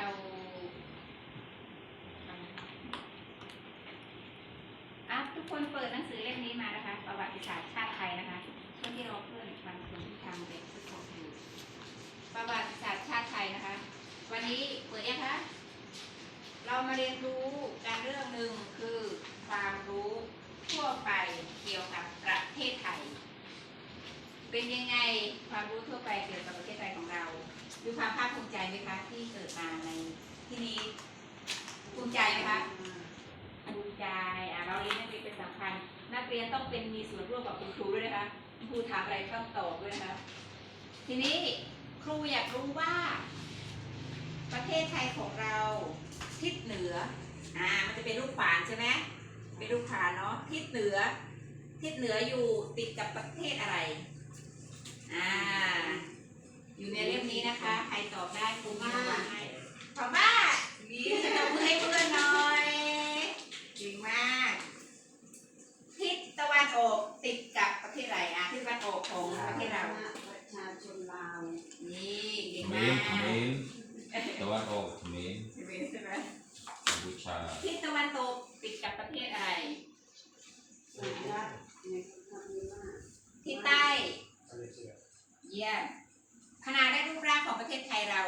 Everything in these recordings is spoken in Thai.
เราอะทุกคนเปิดหนังสือเล่มนี้มานะคะ ประวัติศาสตร์ชาติไทยนะคะช่วงที่เราเพื่อนบางคนที่ทำเด็กทุกคนอยู่ประวัติศาสตร์ชาติไทยนะคะ วันนี้เปิดยังคะเรามาเรียนรู้การเรื่องหนึ่งคือความรู้ทั่วไปเกี่ยวกับประเทศไทย เป็นยังไงความรู้ทั่วไปเกี่ยวกับประเทศไทยของเรา ดูความภาคภูมิใจไหมคะ ที่เกิดมาในที่นี้ภูมิใจไหมคะภูมิใจอะเราเรียนนักเรียนเป็นสำคัญ นักเรียนต้องเป็นมีส่วนร่วมกับคุณครูด้วยนะคะคุณครูถามอะไรต้องตอบด้วยนะคะทีนี้ครูอยากรู้ว่า ประเทศไทยของเราทิศเหนืออ่ามันจะเป็นรูปขวานใช่ไหมเป็นรูปขานเนาะทิศเหนือ ทิศเหนืออยู่ติดกับประเทศอะไร อ่า อยู่ในเล่มนี้นะคะ ใคร ตอบได้ครูมาให้ขอบบ้าดีจะตบมือให้เพื่อนหน่อยเก่งมาก ทิศตะวันออกติดกับประเทศอะไรอะทิศตะวันออกของประเทศเราประชาชนลาวนี่เก่งเขมมารกเขมรตะวันออกเขมรใช่ไหมใช่ไหมกัมพูชาทิศตะวันตกติดกับประเทศอะไร สหรัฐทิศใต้ เยี่ยมขนาดและรูปร่างของประเทศไทยเรา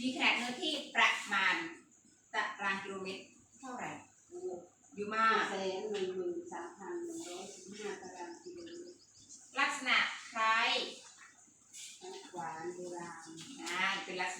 มีขนาดเนื้อที่ประมาณตารางกิโลเมตรเท่าไหร่โอ้อยู่มากแสนหนึ่งหมื่นสามพันหนึ่งร้อยสิบห้าตารางกิโลเมตรลักษณะคล้ายหวานโบราณ อ่าเป็นลักษณะ